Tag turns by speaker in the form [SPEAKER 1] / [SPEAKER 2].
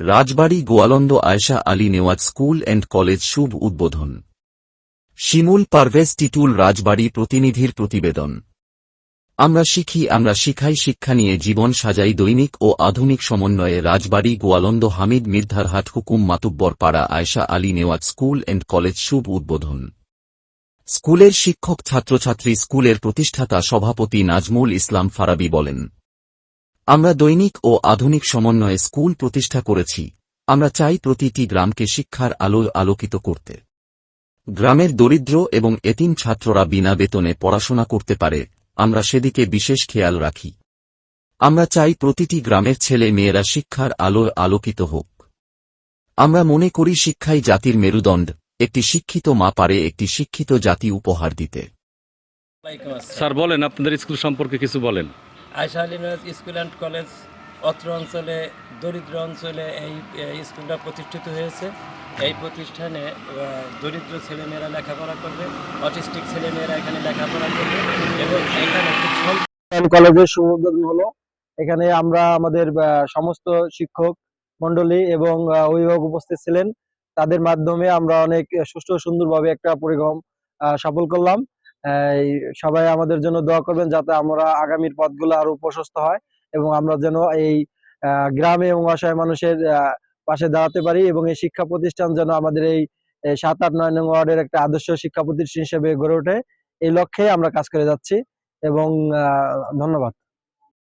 [SPEAKER 1] Rajbari Goalanda Ayesha Ali Newaz school and college শুভ উদ্বোধন। শিমুল পারভেজ টিটুল রাজবাড়ী প্রতিনিধির প্রতিবেদন। আমরা শিখি, আমরা শিখাই, শিক্ষা নিয়ে জীবন সাজাই দৈনিক ও আধুনিক সমন্বয়ে রাজবাড়ী Goalanda Hamid Mirdharhat Hukum Matubbar Para Ayesha Ali Newaz school and college শুভ উদ্বোধন। স্কুলের শিক্ষক ছাত্রছাত্রী স্কুলের প্রতিষ্ঠাতা সভাপতি নাজমুল ইসলাম ফারাবি বলেন আমরা দৈনিক ও আধুনিক সমন্বয়ে স্কুল প্রতিষ্ঠা করেছি। আমরা চাই প্রতিটি গ্রামকে শিক্ষার আলোয় আলোকিত করতে। গ্রামের দরিদ্র এবং এতিম ছাত্ররা বিনা বেতনে পড়াশোনা করতে পারে, আমরা সেদিকে বিশেষ খেয়াল রাখি। আমরা চাই প্রতিটি গ্রামের ছেলে মেয়েরা শিক্ষার আলোয় আলোকিত হোক। আমরা মনে করি শিক্ষাই জাতির মেরুদণ্ড, একটি শিক্ষিত মা পারে একটি শিক্ষিত জাতি উপহার দিতে।
[SPEAKER 2] স্যার, বলেন, আপনাদের স্কুল সম্পর্কে কিছু বলেন।
[SPEAKER 3] Ayesha Ali school and college অত্র অঞ্চলে দরিদ্র অঞ্চলে এই স্কুলটা প্রতিষ্ঠিত হয়েছে। এই প্রতিষ্ঠানে দরিদ্র ছেলেমেয়েরা লেখাপড়া করবে অটিস্টিক ছেলেমেয়েরা এখানে লেখাপড়া করবে এবং এখানে
[SPEAKER 4] কলেজের শুভ হলো। এখানে আমরা আমাদের সমস্ত শিক্ষক মন্ডলী এবং অভিভাবক উপস্থিত ছিলেন। তাদের মাধ্যমে আমরা অনেক সুষ্ঠু সুন্দরভাবে একটা আহ, সফল করলাম। সবাই আমাদের জন্য দোয়া করবেন যাতে আমরা আগামীর পথগুলো আরও প্রশস্ত হয় এবং আমরা যেন এই গ্রামে এবং অসহায় মানুষের পাশে দাঁড়াতে পারি এবং এই শিক্ষা প্রতিষ্ঠান যেন আমাদের এই সাত আট নয় নং ওয়ার্ডের একটা আদর্শ শিক্ষা প্রতিষ্ঠান হিসেবে গড়ে ওঠে। এই লক্ষ্যে আমরা কাজ করে যাচ্ছি এবং ধন্যবাদ।